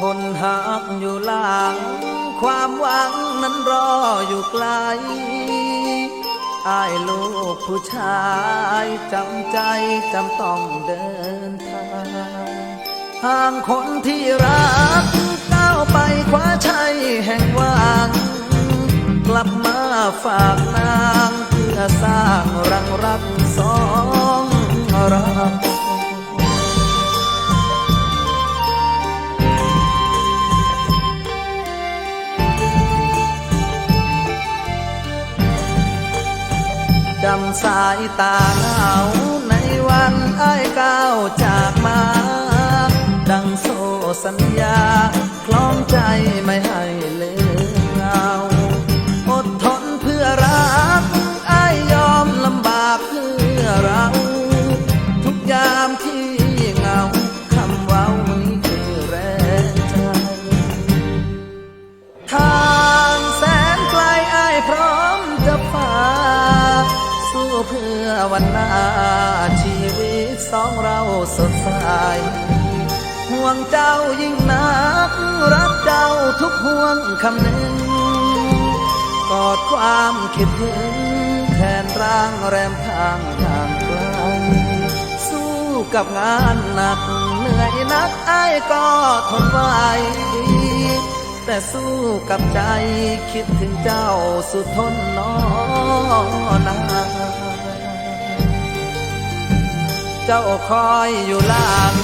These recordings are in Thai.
คนหักอยู่หลัง ความหวังนั้นรออยู่ไกลอายลูกผู้ชายจำใจจำต้องเดินทางห่างคนที่รักก้าวไปคว้าชัยแห่งหวัง กลับมาฝากนางเพื่อสร้างรังรักสองเรา ดำสายตาเหงา เพื่อวันหน้าชีวิตสองเราสดใสห่วงเจ้ายิ่งนัก รักเจ้าทุกห่วงคำหนึ่ง กอดความคิดถึงแทนร่างแรมทางทางไกลสู้กับงานหนักเหนื่อยนักอ้ายก็ทนไหวแต่สู้กับใจคิดถึงเจ้าสุดทนนอนา เจ้าคอยอยู่ล่าง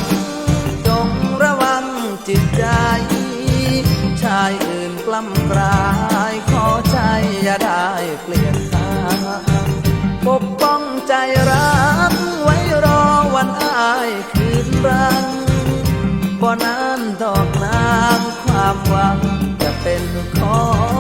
จงระวังจิตใจ ชายอื่นกล้ำกลายขอใจอย่าได้เปลี่ยนทางปกป้องใจรักไว้รอวันอายคืนรังบ่นานดอกนางความหวังจะเป็นของ